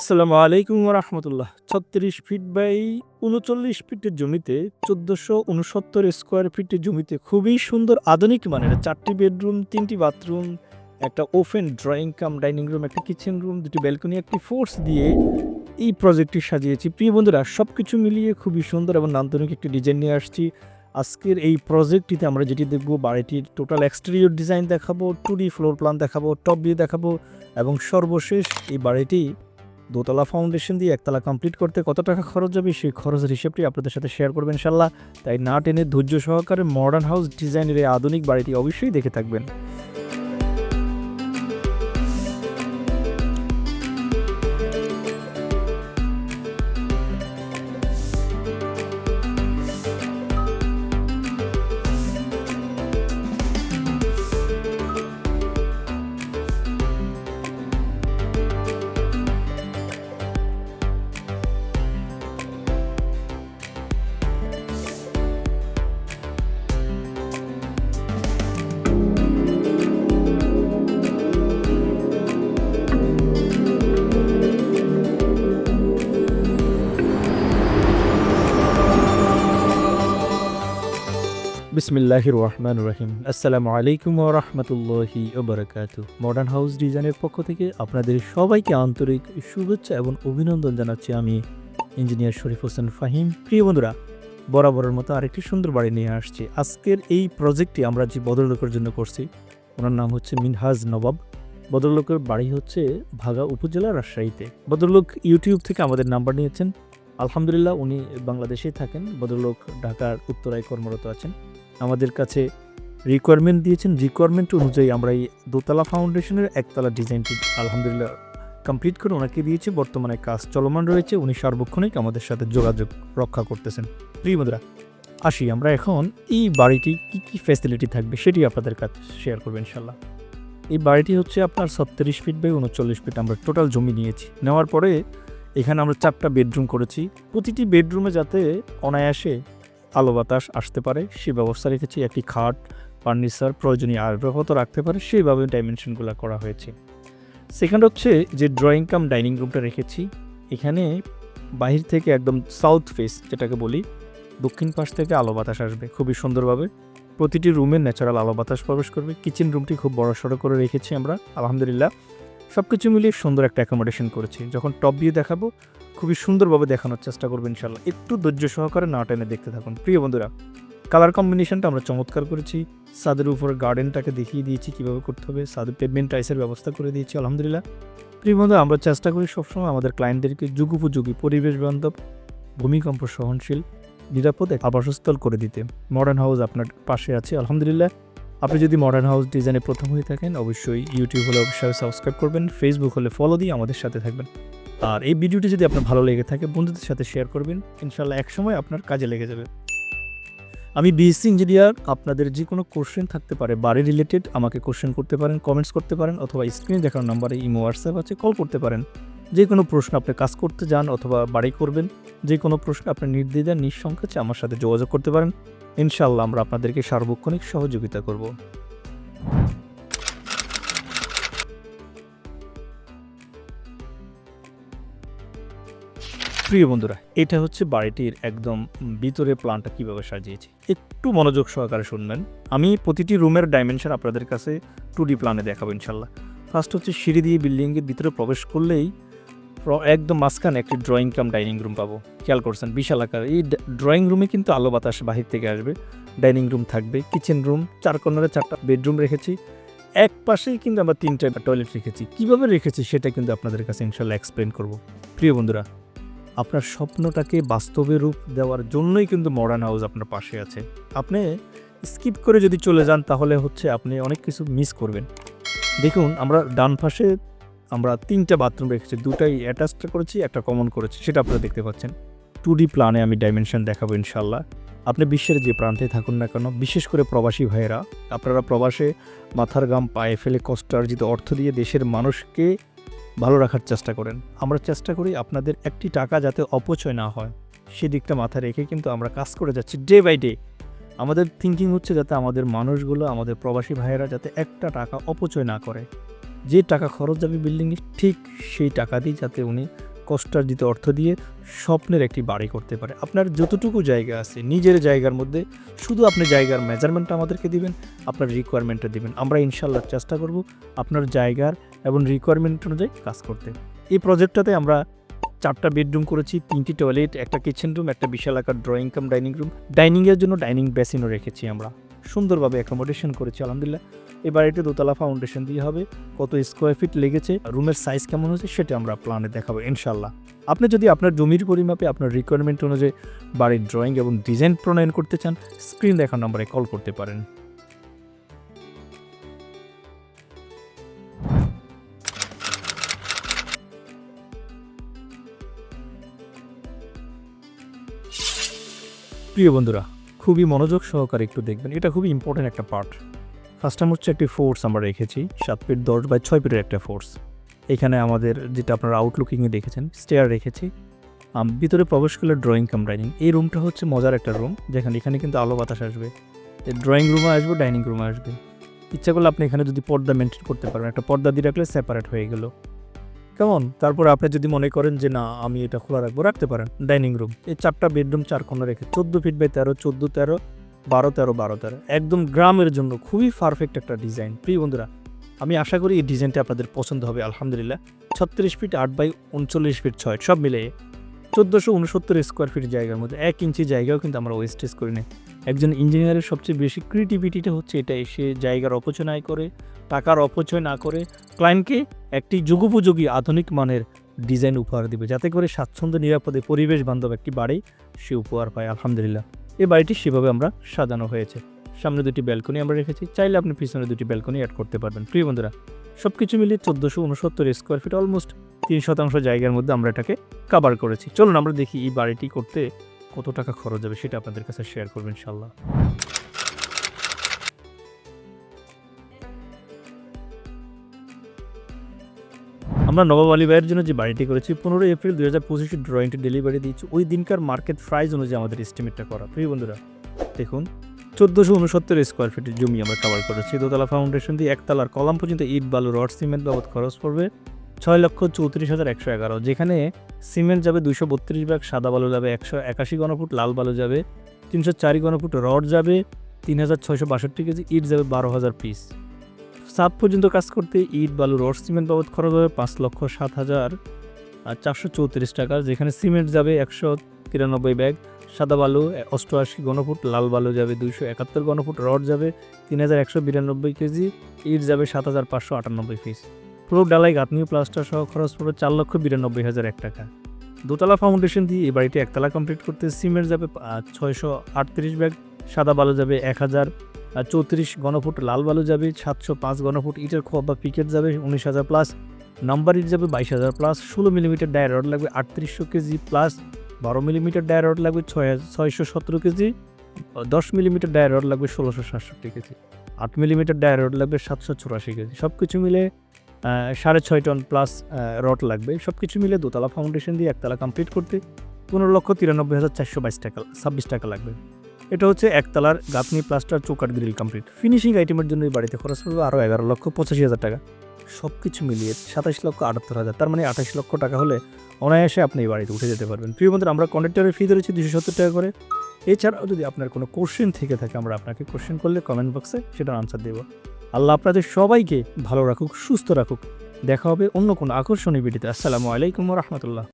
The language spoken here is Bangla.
আসসালামু আলাইকুম রহমতুল্লাহ ছত্রিশ ফিট বাই উনচল্লিশ ফিটের জমিতে, চোদ্দোশো উনসত্তর স্কোয়ার ফিটের জমিতে খুবই সুন্দর আধুনিক মানের চারটি বেডরুম, তিনটি বাথরুম, একটা open drawing cum, dining room, একটা কিচেন রুম, দুটি ব্যালকনি, একটি ফোর্স দিয়ে এই প্রজেক্টটি সাজিয়েছি। প্রিয় বন্ধুরা সব কিছু মিলিয়ে খুবই সুন্দর এবং নান্দনিক একটি ডিজাইন নিয়ে আসছি। আজকের এই প্রজেক্টটিতে আমরা যেটি দেখব, বাড়িটির টোটাল এক্সটেরিয়র ডিজাইন দেখাবো, টু ফ্লোর প্ল্যান দেখাবো, টপ ভিউ দেখাবো এবং সর্বশেষ এই বাড়িটি দোতলা ফাউন্ডেশন দিয়ে একতলা কমপ্লিট করতে কত টাকা খরচ যাবে সেই খরচের হিসেবটি আপনাদের সাথে শেয়ার করবেন ইনশাল্লাহ তাই না টেনে ধৈর্য সহকারে মডার্ন হাউস ডিজাইনের এই আধুনিক বাড়িটি অবশ্যই দেখে থাকবেন। বিসমিল্লাহির রহমান রহিম আসসালামু আলাইকুম ও রহমতুল্লাহি ওবরাকাতু মডার্ন হাউস ডিজাইনের পক্ষ থেকে আপনাদের সবাইকে আন্তরিক শুভেচ্ছা এবং অভিনন্দন জানাচ্ছি আমি ইঞ্জিনিয়ার শরীফ হোসেন ফাহিম। প্রিয় বন্ধুরা, বরাবরের মতো আরেকটি সুন্দর বাড়ি নিয়ে আসছি। আজকের এই প্রজেক্টটি আমরা যে ভদ্রলোকের জন্য করছি, ওনার নাম হচ্ছে মিনহাজ নবাব। ভদ্রলোকের বাড়ি হচ্ছে ভাগা উপজেলা রাজশাহীতে। ভদ্রলোক ইউটিউব থেকে আমাদের নাম্বার নিয়েছেন। আলহামদুলিল্লাহ, উনি বাংলাদেশেই থাকেন। ভদ্রলোক ঢাকার উত্তরায় কর্মরত আছেন। আমাদের কাছে রিকোয়ারমেন্ট দিয়েছেন। রিকোয়ারমেন্ট অনুযায়ী আমরা এই দোতলা ফাউন্ডেশনের একতলা ডিজাইনটি আলহামদুলিল্লাহ কমপ্লিট করে ওনাকে দিয়েছি। বর্তমানে কাজ চলমান রয়েছে। উনি সার্বক্ষণিক আমাদের সাথে যোগাযোগ রক্ষা করতেছেন। প্রিয় বন্ধুরা, আসি আমরা এখন এই বাড়িটি কি কি ফ্যাসিলিটি থাকবে সেটি আপনাদের কাছে শেয়ার করব ইনশাল্লাহ এই বাড়িটি হচ্ছে আপনার ছত্রিশ ফিট বাই উনচল্লিশ ফিট আমরা টোটাল জমি নিয়েছি। নেওয়ার পরে এখানে আমরা চারটা বেডরুম করেছি। প্রতিটি বেডরুমে যাতে অনায়াসে আলো বাতাস আসতে পারে, সেই ব্যবস্থা রেখেছি। একটি খাট, ফার্নিচার, প্রয়োজনীয় আগ্রহত রাখতে পারে সেইভাবে ডাইমেনশনগুলো করা হয়েছে। সেকেন্ড হচ্ছে যে ড্রয়িং কাম ডাইনিং রুমটা রেখেছি। এখানে বাহির থেকে একদম সাউথ ফেস যেটাকে বলি, দক্ষিণ পাশ থেকে আলো বাতাস আসবে খুবই সুন্দরভাবে। প্রতিটি রুমে ন্যাচারাল আলো বাতাস প্রবেশ করবে। কিচেন রুমটি খুব বড় সড়ো করে রেখেছি আমরা, আলহামদুলিল্লাহ। সব কিছু মিলিয়ে সুন্দর একটা অ্যাকোমোডেশন করেছি। যখন টপ ভিউ দেখাবো খুবই সুন্দরভাবে দেখানোর চেষ্টা করব ইনশাল্লাহ একটু ধৈর্য সহকারে না টেনে দেখতে থাকুন। প্রিয় বন্ধুরা কালার কম্বিনেশনটা আমরা চমৎকার করেছি। সাদের উপর গার্ডেনটাকে দেখিয়ে দিয়েছি, কীভাবে করতে হবে। সাদের পেভমেন্ট টাইসের ব্যবস্থা করে দিয়েছি, আলহামদুলিল্লাহ। প্রিয় বন্ধু আমরা চেষ্টা করি সবসময় আমাদের ক্লায়েন্টদেরকে যুগোপযোগী পরিবেশ বান্ধব ভূমিকম্প সহনশীল, নিরাপদ আবাসস্থল করে দিতে। মডার্ন হাউস আপনার পাশে আছে, আলহামদুলিল্লাহ। আপনি যদি মডার্ন হাউস ডিজাইনে প্রথম হয়ে থাকেন, অবশ্যই ইউটিউব হলে অবশ্যই সাবস্ক্রাইব করবেন ফেসবুক হলে ফলো দিয়ে আমাদের সাথে থাকবেন। আর এই ভিডিওটি যদি আপনার ভালো লেগে থাকে, বন্ধুদের সাথে শেয়ার করবেন। ইনশাল্লাহ একসময় আপনার কাজে লেগে যাবে। আমি বিএসসি ইঞ্জিনিয়ার আপনাদের যে কোনো কোশ্চেন থাকতে পারে, বাড়ি রিলেটেড আমাকে কোশ্চেন করতে পারেন কমেন্টস করতে পারেন, অথবা স্ক্রিনে দেখার নাম্বারে ইমো হোয়াটসঅ্যাপ আছে কল করতে পারেন। যে কোনো প্রশ্ন আপনি কাজ করতে যান অথবা বাড়ি করবেন যে কোনো প্রশ্ন আপনি নির্দ্বিধার নিঃসংকোচে আমার সাথে যোগাযোগ করতে পারেন। ইনশাল্লাহ আমরা আপনাদেরকে সার্বক্ষণিক সহযোগিতা করব। প্রিয় বন্ধুরা, এটা হচ্ছে বাড়িটির একদম ভিতরে প্ল্যানটা কীভাবে সাজিয়েছি। একটু মনোযোগ সহকারে শুনবেন। আমি প্রতিটি রুমের ডাইমেনশন আপনাদের কাছে টু ডি প্ল্যানে দেখাবো ইনশাল্লাহ। ফার্স্ট হচ্ছে সিঁড়ি দিয়ে বিল্ডিংয়ের ভিতরে প্রবেশ করলেই একদম মাঝখানে একটি ড্রয়িং কাম ডাইনিং রুম পাবো। খেয়াল করছেন, বিশাল আকার। এই ড্রয়িং রুমে কিন্তু আলো বাতাস বাহির থেকে আসবে। ডাইনিং রুম থাকবে কিচেন রুম চার কর্নারে চারটা বেডরুম রেখেছি। এক পাশেই কিন্তু আমরা তিনটা টয়লেট রেখেছি। কীভাবে রেখেছি সেটা কিন্তু আপনাদের কাছে ইনশাল্লাহ এক্সপ্লেন করব। প্রিয় বন্ধুরা আপনার স্বপ্নটাকে বাস্তবে রূপ দেওয়ার জন্যই কিন্তু মডার্ন হাউস আপনার পাশে আছে। আপনি স্কিপ করে যদি চলে যান, তাহলে হচ্ছে আপনি অনেক কিছু মিস করবেন। দেখুন, আমরা ডান পাশে আমরা তিনটা বাথরুম রেখেছি, দুটাই অ্যাটাচড করেছি, একটা কমন করেছি, সেটা আপনারা দেখতে পাচ্ছেন। টু ডি প্ল্যানে আমি ডাইমেনশন দেখাবো ইনশাল্লাহ আপনি বিশ্বের যে প্রান্তে থাকুন না কেন, বিশেষ করে প্রবাসী ভাইয়েরা, আপনারা প্রবাসে মাথার গাম পায়ে ফেলে কষ্টার্জিত অর্থ দিয়ে দেশের মানুষকে ভালো রাখার চেষ্টা করেন। আমরা চেষ্টা করি আপনাদের একটি টাকা যাতে অপচয় না হয়। সেদিকটা মাথায় রেখে কিন্তু আমরা কাজ করে যাচ্ছি ডে বাই ডে। আমাদের থিঙ্কিং হচ্ছে যাতে আমাদের মানুষগুলো, আমাদের প্রবাসী ভাইয়েরা যাতে একটা টাকা অপচয় না করে। যে টাকা খরচ যাবে বিল্ডিংয়ে ঠিক সেই টাকা দিয়ে যাতে উনি কষ্টার্জিত অর্থ দিয়ে স্বপ্নের একটি বাড়ি করতে পারে। আপনার যতটুকু জায়গা আছে, নিজের জায়গার মধ্যে শুধু আপনি জায়গার মেজারমেন্টটা আমাদেরকে দিবেন, আপনার রিকোয়ারমেন্টটা দিবেন। আমরা ইনশাল্লাহ চেষ্টা করব আপনার জায়গার এবং রিকোয়ারমেন্ট অনুযায়ী কাজ করতে। এই প্রজেক্টটাতে আমরা চারটা বেডরুম করেছি, তিনটি টয়লেট একটা কিচেন রুম একটা বিশাল আকার ড্রয়িং কাম ডাইনিং রুম ডাইনিংয়ের জন্য ডাইনিং বেসিনও রেখেছি আমরা। সুন্দরভাবে অ্যাকোমোডেশন করেছি, আলহামদুলিল্লাহ। এই বাড়িটি দোতলা ফাউন্ডেশন দিয়ে হবে, কত স্কোয়ার ফিট লেগেছে, রুমের সাইজ কেমন হয়েছে সেটা আমরা প্ল্যানে দেখাবো ইনশাল্লাহ আপনি যদি আপনার জমির পরিমাপে, আপনার রিকোয়ারমেন্ট অনুযায়ী বাড়ির ড্রয়িং এবং ডিজাইন প্রণয়ন করতে চান স্ক্রিন দেখার নম্বরে কল করতে পারেন। প্রিয় বন্ধুরা খুবই মনোযোগ সহকারে একটু দেখবেন। এটা খুবই ইম্পর্টেন্ট একটা পার্ট ফার্স্ট টাইম হচ্ছে একটি ফোর্স আমরা রেখেছি, সাত ফিট দশ বাই ছয় ফিটের একটা ফোর্স এখানে আমাদের যেটা আপনারা আউটলুকিংয়ে দেখেছেন স্টেয়ার রেখেছি। ভিতরে প্রবেশ করলে ড্রয়িং কাম ডাইনিং এই রুমটা হচ্ছে মজার একটা রুম যেখানে এখানে কিন্তু আলো বাতাস আসবে। ড্রয়িং রুমে আসবে ডাইনিং রুমে আসবে। ইচ্ছা করলে আপনি এখানে যদি পর্দা মেনটেন করতে পারেন, একটা পর্দা দিয়ে রাখলে সেপারেট হয়ে গেল। কেমন? তারপর আপনি যদি মনে করেন যে, না, আমি এটা খোলা রাখব, রাখতে পারেন। Dining room. এই চারটা বেডরুম চার কোণা রেখে, চোদ্দ ফিট বাই তেরো, চোদ্দ, তেরো, বারো তেরো বারো, তেরো। একদম গ্রামের জন্য খুবই পারফেক্ট একটা ডিজাইন প্রিয় বন্ধুরা, আমি আশা করি এই ডিজাইনটা আপনাদের পছন্দ হবে, আলহামদুলিল্লাহ। ছত্রিশ ফিট আট বাই উনচল্লিশ ফিট ছয়, সব মিলে চোদ্দোশো উনসত্তর স্কোয়ার ফিট জায়গার মধ্যে, এক ইঞ্চি জায়গাও কিন্তু আমরা ওয়েস্টেজ করি না একজন ইঞ্জিনিয়ারের সবচেয়ে বেশি ক্রিয়েটিভিটিটা হচ্ছে এটাই সে জায়গার অপচয় করে, টাকার অপচয় না করে ক্লায়েন্টকে একটি যুগোপযোগী আধুনিক মানের ডিজাইন উপহার দিবে, যাতে করে স্বাচ্ছন্দ্য, নিরাপদে পরিবেশ বান্ধব একটি বাড়ি সে উপহার পায়, আলহামদুলিল্লাহ। এই বাড়িটি সেভাবে আমরা সাজানো হয়েছে। সামনে দুটি ব্যালকনি আমরা রেখেছি, চাইলে আপনি পিছনে দুটি ব্যালকনি অ্যাড করতে পারবেন। প্রিয় বন্ধুরা সব কিছু মিলিয়ে চোদ্দোশো উনসত্তর স্কোয়ার ফিট অলমোস্ট তিন শতাংশ জায়গার মধ্যে আমরা এটাকে কাভার করেছি। চলুন আমরা দেখি এই বাড়িটি করতে কত টাকা খরচ হবে সেটা আপনাদের কাছে শেয়ার করবেন ইনশাল্লাহ আমরা নবাব আলী ভাইয়ের জন্য যে বাড়িটি করেছি, পনেরোই এপ্রিল দুই হাজার পঁচিশে ড্রয়িংটি ডেলিভারি দিয়েছি। ওই দিনকার মার্কেট প্রাইস অনুযায়ী আমাদের এস্টিমেটটা করা। প্রিয় বন্ধুরা, দেখুন, চোদ্দোশো উনসত্তর স্কোয়ার ফিটের জমি আমরা কভার করেছি। দোতলা ফাউন্ডেশন দিয়ে একতলার কলাম পর্যন্ত ইট, বালু, রড সিমেন্ট বাবদ খরচ পড়বে। ছয় লক্ষ চৌত্রিশ হাজার একশো এগারো, যেখানে সিমেন্ট যাবে দুশো বত্রিশ ব্যাগ, সাদা বালু যাবে একশো একাশি গণফুট লাল বালু যাবে তিনশো চারি গণফুট রড যাবে তিন হাজার ছয়শো বাষট্টি কেজি, ইট যাবে বারো হাজার পিস সাত পর্যন্ত কাজ করতে ইট, বালু, রড, সিমেন্ট বাবদ খরচ হবে পাঁচ লক্ষ সাত হাজার, আর চারশো চৌত্রিশ টাকা, যেখানে সিমেন্ট যাবে একশো তিরানব্বই ব্যাগ, সাদা বালু অষ্টআশি গণফুট লাল বালু যাবে দুইশো একাত্তর গণফুট রড যাবে তিন হাজার একশো বিরানব্বই কেজি, ইট যাবে সাত হাজার পাঁচশো আটানব্বই পিস পুরো ডালাই গাঁথনি প্লাস্টার সহ খরচ পড়বে চার লক্ষ বিরানব্বই হাজার এক টাকা। দোতলা ফাউন্ডেশন দিয়ে এই বাড়িটি একতলা কমপ্লিট করতে সিমেন্ট যাবে ছয়শো আটত্রিশ ব্যাগ, সাদা বালু যাবে এক হাজার চৌত্রিশ গণফুট লাল বালু যাবে, সাতশো পাঁচ গণফুট ইটের খোয়া বা পিকেট যাবে উনিশ হাজার প্লাস নাম্বার ইট যাবে বাইশ হাজার প্লাস ষোলো মিলিমিটার ডায়ার রড লাগবে আটত্রিশশো কেজি প্লাস বারো মিলিমিটার ডায়ার রড লাগবে ছয় ছয়শো সতেরো কেজি, দশ মিলিমিটার ডায়ার রড লাগবে ষোলোশো সাতষট্টি কেজি, আট মিলিমিটার ডায়ার রড লাগবে সাতশো চুরাশি কেজি সব কিছু মিলে সাড়ে ছয় টন প্লাস রড লাগবে। সব কিছু মিলে দোতলা ফাউন্ডেশন দিয়ে একতলা কমপ্লিট করতে পনেরো লক্ষ তিরানব্বই হাজার চারশো বাইশ টাকা, ছাব্বিশ টাকা লাগবে। এটা হচ্ছে একতলার গাঁথনি প্লাস্টার চৌকাট গ্রিল কমপ্লিট ফিনিশিং আইটেমের জন্য এই বাড়িতে খরচ পড়বে আরও এগারো লক্ষ পঁচাশি হাজার টাকা। সব কিছু মিলিয়ে সাতাশ লক্ষ আটাত্তর হাজার, তার মানে আঠাশ লক্ষ টাকা হলে অনায়াসে আপনি এই বাড়িতে উঠে যেতে পারবেন। প্রিয় বন্ধুরা, আমরা কন্ডাক্টরের ফি ধরেছি দুশো সত্তর টাকা করে। এছাড়াও যদি আপনার কোনো কোশ্চেন থেকে থাকে, আমরা আপনাকে কোশ্চেন করলে কমেন্ট বক্সে সেটার আনসার দেবো। আল্লাহ আপনাদের সবাইকে ভালো রাখুক, সুস্থ রাখুক। দেখা হবে অন্য কোনো আকর্ষণীয় ভিডিওতে। আসসালামু আলাইকুম রহমতুল্লাহ।